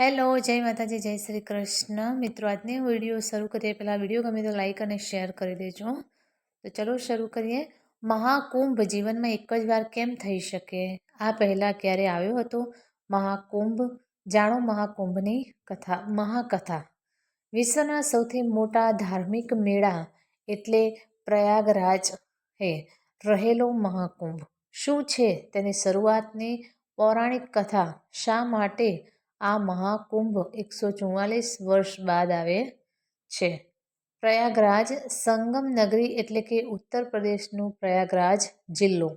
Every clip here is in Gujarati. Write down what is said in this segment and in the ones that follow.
હેલો, જય માતાજી, જય શ્રી કૃષ્ણ. મિત્રો, આજની વીડિયો શરૂ કરીએ. પહેલાં વીડિયો ગમે તો લાઈક અને શેર કરી દેજો. તો ચલો શરૂ કરીએ. મહાકુંભ જીવનમાં એક જ વાર કેમ થઈ શકે? આ પહેલાં ક્યારે આવ્યો હતો? મહાકુંભ, જાણો મહાકુંભની કથા, મહાકથા. વિશ્વના સૌથી મોટા ધાર્મિક મેળા એટલે પ્રયાગરાજ હે, રહેલો મહાકુંભ. શું છે તેની શરૂઆતની પૌરાણિક કથા? શા માટે આ મહાકુંભ એકસો ચુમ્માલીસ વર્ષ બાદ આવે છે. પ્રયાગરાજ સંગમ નગરી એટલે કે ઉત્તર પ્રદેશનું પ્રયાગરાજ જિલ્લો.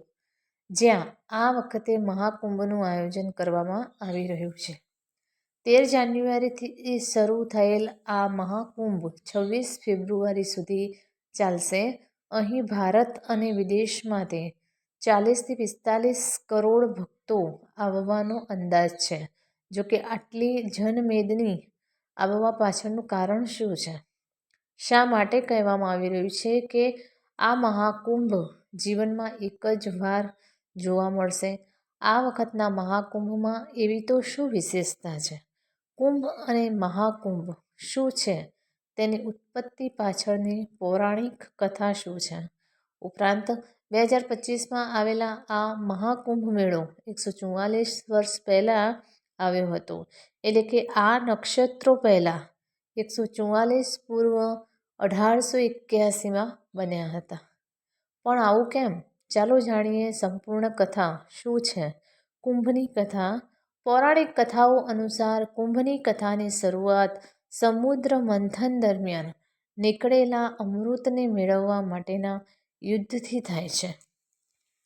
જ્યાં આ વખતે મહાકુંભનું આયોજન કરવામાં આવી રહ્યું છે. તેર જાન્યુઆરીથી શરૂ થયેલ આ મહાકુંભ છવ્વીસ ફેબ્રુઆરી સુધી ચાલશે. અહીં ભારત અને વિદેશમાંથી ચાલીસથી પિસ્તાલીસ કરોડ ભક્તો આવવાનો અંદાજ છે. જોકે આટલી જનમેદની આવવા પાછળનું કારણ શું છે? શા માટે કહેવામાં આવી રહ્યું છે કે આ મહાકુંભ જીવનમાં એક જ વાર જોવા મળશે? આ વખતના મહાકુંભમાં એવી તો શું વિશેષતા છે? કુંભ અને મહાકુંભ શું છે? તેની ઉત્પત્તિ પાછળની પૌરાણિક કથા શું છે? ઉપરાંત, બે હજાર પચીસમાં આવેલા આ મહાકુંભ મેળો એકસો ચુમ્માલીસ વર્ષ પહેલાં આવ્યો હતો. એટલે કે આ નક્ષત્રો પહેલાં એકસો ચુમ્માલીસ પૂર્વ અઢારસો એક્યાસીમાં બન્યા હતા. પણ આવું કેમ? ચાલો જાણીએ સંપૂર્ણ કથા શું છે? કુંભની કથા. પૌરાણિક કથાઓ અનુસાર કુંભની કથાની શરૂઆત સમુદ્ર મંથન દરમિયાન નીકળેલા અમૃતને મેળવવા માટેના યુદ્ધથી થાય છે.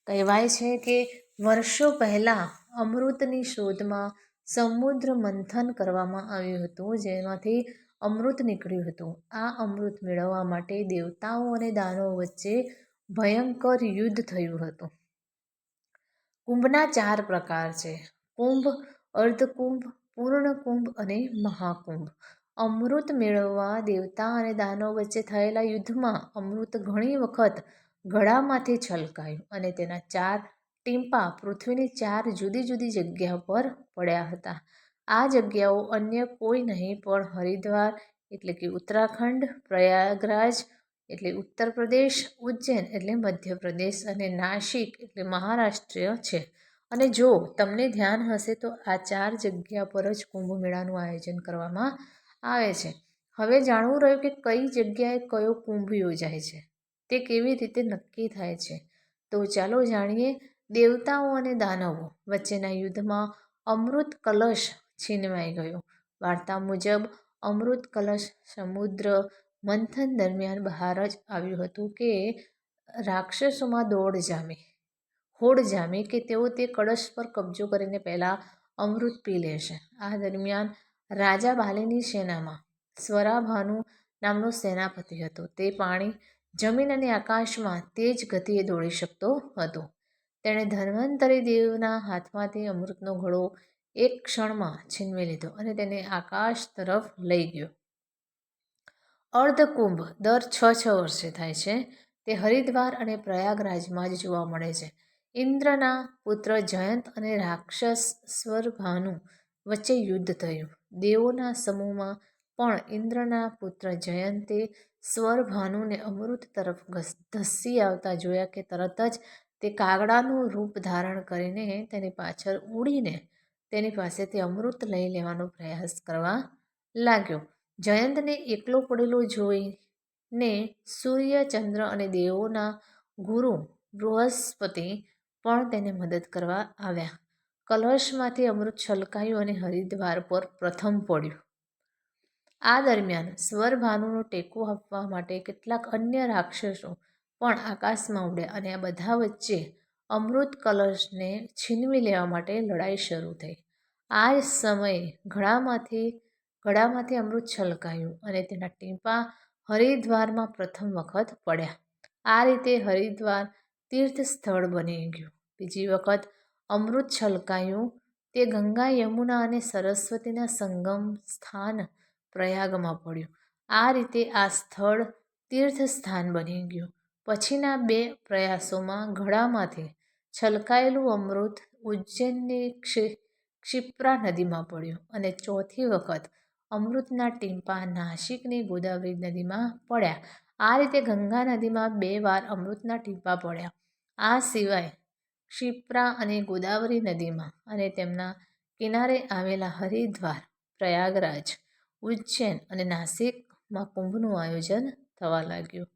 કહેવાય છે કે વર્ષો પહેલાં અમૃતની શોધમાં સમુદ્ર મંથન કરવામાં આવ્યું હતું, જેમાંથી અમૃત નીકળ્યું હતું. આ અમૃત મેળવવા માટે દેવતાઓ અને દાનવો વચ્ચે ભયંકર યુદ્ધ થયું હતું. કુંભના ચાર પ્રકાર છે. કુંભ, અર્ધકુંભ પૂર્ણ કુંભ અને મહાકુંભ. અમૃત મેળવવા દેવતા અને દાનવ વચ્ચે થયેલા યુદ્ધમાં અમૃત ઘણી વખત ગળામાંથી છલકાયું અને તેના ચાર ટીમ્પા પૃથ્વીની ચાર જુદી જુદી જગ્યા પર પડ્યા હતા. આ જગ્યાઓ અન્ય કોઈ નહીં, પણ હરિદ્વાર, એટલે કે ઉત્તરાખંડ, પ્રયાગરાજ, એટલે ઉત્તર પ્રદેશ, ઉજ્જૈન, એટલે મધ્યપ્રદેશ અને નાસિક, એટલે મહારાષ્ટ્ર છે. અને જો તમને ધ્યાન હશે, તો આ ચાર જગ્યા પર જ કુંભ મેળાનું આયોજન કરવામાં આવે છે. હવે જાણવું રહ્યું કે કઈ જગ્યાએ કયો કુંભ યોજાય છે. તે કેવી રીતે નક્કી થાય છે? તો ચાલો જાણીએ દેવતાઓ અને દાનવો વચ્ચેના યુદ્ધમાં અમૃત કલશ છીનવાઈ ગયો. વાર્તા મુજબ, અમૃત કલશ સમુદ્ર મંથન દરમિયાન બહાર જ આવ્યું હતું કે રાક્ષસોમાં દોડ જામે. હોડ જામે કે તેઓ તે કળશ પર કબજો કરીને પહેલાં અમૃત પી લેશે. આ દરમિયાન રાજા બાલેની સેનામાં સ્વરાભાનુ નામનો સેનાપતિ હતો. તે પાણી જમીન અને આકાશમાં તેજ ગતિએ દોડી શકતો હતો. તેણે ધન્વંતરી દેવના હાથમાંથી અમૃતનો ઘડો એક ક્ષણમાં છીનવી લીધો અને તેને આકાશ તરફ લઈ ગયો. અર્ધકુંભ દર છ છ વર્ષે થાય છે. તે હરિદ્વાર અને પ્રયાગરાજમાં જ જોવા મળે છે. ઇન્દ્રના પુત્ર જયંત અને રાક્ષસ સ્વરભાનુ વચ્ચે યુદ્ધ થયું. દેવોના સમૂહમાં પણ ઇન્દ્રના પુત્ર જયંતે સ્વરભાનુને અમૃત તરફ ધસી આવતા જોયા કે તરત જ તે કાગડાનું રૂપ ધારણ કરીને તેની પાછળ ઉડીને તેની પાસેથી અમૃત લઈ લેવાનો પ્રયાસ કરવા લાગ્યો. જયંતને એકલો પડેલો જોઈને સૂર્ય, ચંદ્ર અને દેવોના ગુરુ બૃહસ્પતિ પણ તેને મદદ કરવા આવ્યા. કલશમાંથી અમૃત છલકાયું અને હરિદ્વાર પર પ્રથમ પડ્યું. આ દરમિયાન સ્વરભાનુનો ટેકો આપવા માટે કેટલાક અન્ય રાક્ષસો પણ આકાશમાં ઉડ્યા અને આ બધા વચ્ચે અમૃત કલશને છીનવી લેવા માટે લડાઈ શરૂ થઈ. આ જ સમયે ઘડામાંથી ઘડામાંથી અમૃત છલકાયું અને તેના ટીંપા હરિદ્વારમાં પ્રથમ વખત પડ્યા. આ રીતે હરિદ્વાર તીર્થ સ્થળ બની ગયું. બીજી વખત અમૃત છલકાયું. તે ગંગા, યમુના અને સરસ્વતીના સંગમ સ્થાન પ્રયાગમાં પડ્યું. આ રીતે આ સ્થળ તીર્થ સ્થાન બની ગયું. પછીના બે પ્રયાસોમાં ઘડામાંથી છલકાયેલું અમૃત ઉજ્જૈનની ક્ષિપ્રા નદીમાં પડ્યું અને ચોથી વખત અમૃતના ટીમ્પા નાસિકની ગોદાવરી નદીમાં પડ્યા. આ રીતે ગંગા નદીમાં બે વાર અમૃતના ટીમ્પા પડ્યા. આ સિવાય ક્ષિપ્રા અને ગોદાવરી નદીમાં અને તેમના કિનારે આવેલા હરિદ્વાર, પ્રયાગરાજ, ઉજ્જૈન અને નાસિકમાં કુંભનું આયોજન થવા લાગ્યું.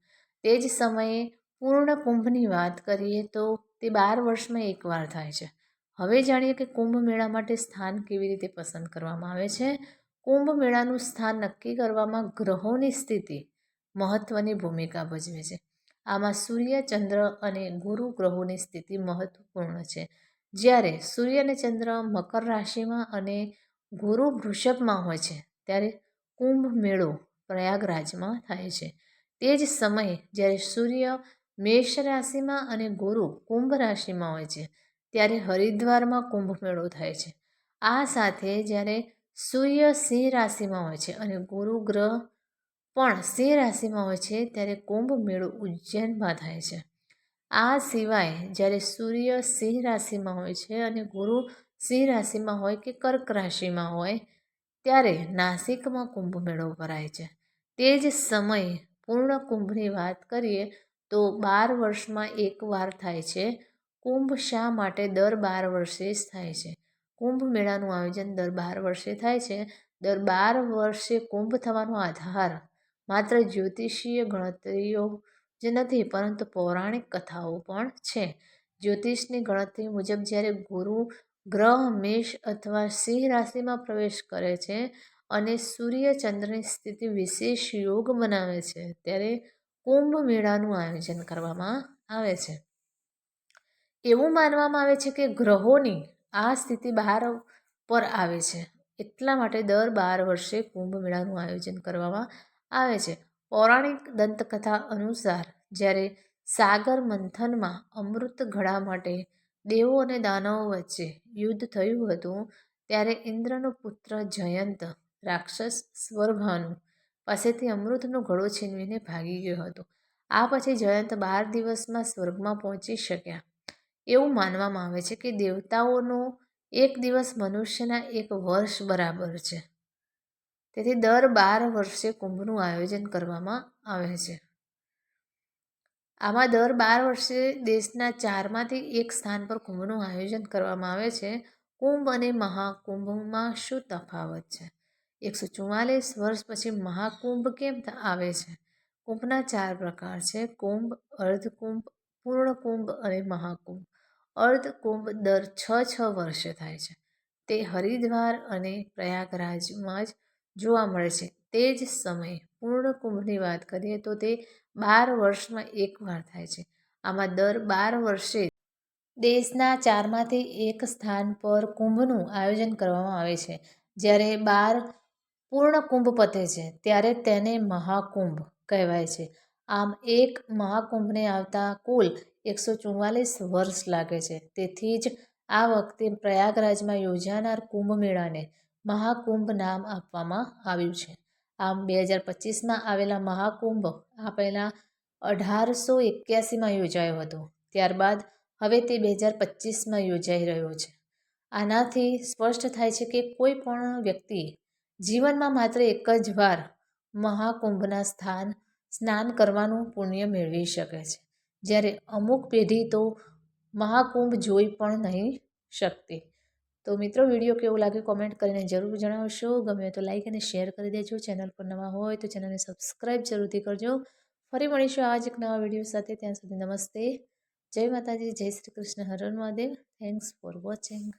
તે જ સમયે પૂર્ણ કુંભની વાત કરીએ તો તે બાર વર્ષમાં એકવાર થાય છે. હવે જાણીએ કે કુંભ મેળા માટે સ્થાન કેવી રીતે પસંદ કરવામાં આવે છે? કુંભ મેળાનું સ્થાન નક્કી કરવામાં ગ્રહોની સ્થિતિ મહત્ત્વની ભૂમિકા ભજવે છે. આમાં સૂર્ય, ચંદ્ર અને ગુરુ ગ્રહોની સ્થિતિ મહત્વપૂર્ણ છે. જ્યારે સૂર્ય અને ચંદ્ર મકર રાશિમાં અને ગુરુ વૃષભમાં હોય છે, ત્યારે કુંભ મેળો પ્રયાગરાજમાં થાય છે. તે જ સમયે જ્યારે સૂર્ય મેષ રાશિમાં અને ગુરુ કુંભ રાશિમાં હોય છે, ત્યારે હરિદ્વારમાં કુંભ મેળો થાય છે. આ સાથે જ્યારે સૂર્ય સિંહ રાશિમાં હોય છે અને ગુરુ ગ્રહ પણ સિંહ રાશિમાં હોય છે, ત્યારે કુંભ મેળો ઉજ્જૈનમાં થાય છે. આ સિવાય જ્યારે સૂર્ય સિંહ રાશિમાં હોય છે અને ગુરુ સિંહ રાશિમાં હોય કે કર્ક રાશિમાં હોય, ત્યારે નાસિકમાં કુંભ મેળો ભરાય છે. તે જ સમયે પૂર્ણ કુંભની વાત કરીએ તો બાર વર્ષમાં એકવાર થાય છે. કુંભ શા માટે દર બાર વર્ષે જ થાય છે? કુંભ મેળાનું આયોજન દર બાર વર્ષે થાય છે. દર બાર વર્ષે કુંભ થવાનો આધાર માત્ર જ્યોતિષીય ગણતરીઓ જ નથી, પરંતુ પૌરાણિક કથાઓ પણ છે. જ્યોતિષની ગણતરી મુજબ જ્યારે ગુરુ ગ્રહ, મેષ અથવા સિંહ રાશિમાં પ્રવેશ કરે છે અને સૂર્ય ચંદ્રની સ્થિતિ વિશેષ યોગ બનાવે છે. ત્યારે કુંભ મેળાનું આયોજન કરવામાં આવે છે. એવું માનવામાં આવે છે કે ગ્રહોની આ સ્થિતિ બહાર પર આવે છે. એટલા માટે દર બાર વર્ષે કુંભ મેળાનું આયોજન કરવામાં આવે છે. પૌરાણિક દંતકથા અનુસાર, જ્યારે સાગર મંથનમાં અમૃત ઘડા માટે દેવો અને દાનવો વચ્ચે યુદ્ધ થયું હતું, ત્યારે ઇન્દ્રનો પુત્ર જયંત રાક્ષસ સ્વરભાનુ પાસેથી અમૃતનો ઘડો છીનવીને ભાગી ગયો હતો. આ પછી જયંત બાર દિવસમાં સ્વર્ગમાં પહોંચી શક્યા. એવું માનવામાં આવે છે કે દેવતાઓનો એક દિવસ મનુષ્યના એક વર્ષ બરાબર છે. તેથી દર બાર વર્ષે કુંભનું આયોજન કરવામાં આવે છે. આમાં દર બાર વર્ષે દેશના ચારમાંથી એક સ્થાન પર કુંભનું આયોજન કરવામાં આવે છે. કુંભ અને મહાકુંભમાં શું તફાવત છે? એકસો ચુમ્માલીસ વર્ષ પછી મહાકુંભ કેમ આવે છે? કુંભના ચાર પ્રકાર છે. કુંભ, અર્ધકુંભ, પૂર્ણકુંભ અને મહાકુંભ. અર્ધકુંભ દર છ છ વર્ષે થાય છે. તે હરિદ્વાર અને પ્રયાગરાજમાં જ જોવા મળે છે. તે જ સમયે પૂર્ણ કુંભની વાત કરીએ તો તે બાર વર્ષમાં એકવાર થાય છે. આમાં દર બાર વર્ષે દેશના ચારમાંથી એક સ્થાન પર કુંભનું આયોજન કરવામાં આવે છે. જ્યારે બાર પૂર્ણ કુંભ પતે છે, ત્યારે તેને મહાકુંભ કહેવાય છે. આમ એક મહાકુંભને આવતા કુલ એકસો ચુમ્માલીસ વર્ષ લાગે છે. તેથી જ આ વખતે પ્રયાગરાજમાં યોજાનાર કુંભ મેળાને મહાકુંભ નામ આપવામાં આવ્યું છે. આમ બે હજાર પચીસમાં આવેલા મહાકુંભ આ પહેલાં અઢારસો એક્યાસીમાં યોજાયો હતો. ત્યારબાદ હવે તે બે હજાર પચીસમાં યોજાઈ રહ્યો છે. આનાથી સ્પષ્ટ થાય છે કે કોઈ પણ વ્યક્તિ જીવનમાં માત્ર એક જ વાર મહાકુંભના સ્થાન સ્નાન કરવાનું પુણ્ય મેળવી શકે છે. જ્યારે અમુક પેઢી તો મહાકુંભ જોઈ પણ નહીં શકતી. તો મિત્રો, વીડિયો કેવો લાગે કોમેન્ટ કરીને જરૂર જણાવશો. ગમે તો લાઈક અને શેર કરી દેજો. ચેનલ પર નવા હોય તો ચેનલને સબસ્ક્રાઈબ જરૂરથી કરજો. ફરી મળીશું આજ એક નવા વીડિયો સાથે. ત્યાં સુધી નમસ્તે. જય માતાજી, જય શ્રી કૃષ્ણ. હરણ મહાદેવ. Thanks for watching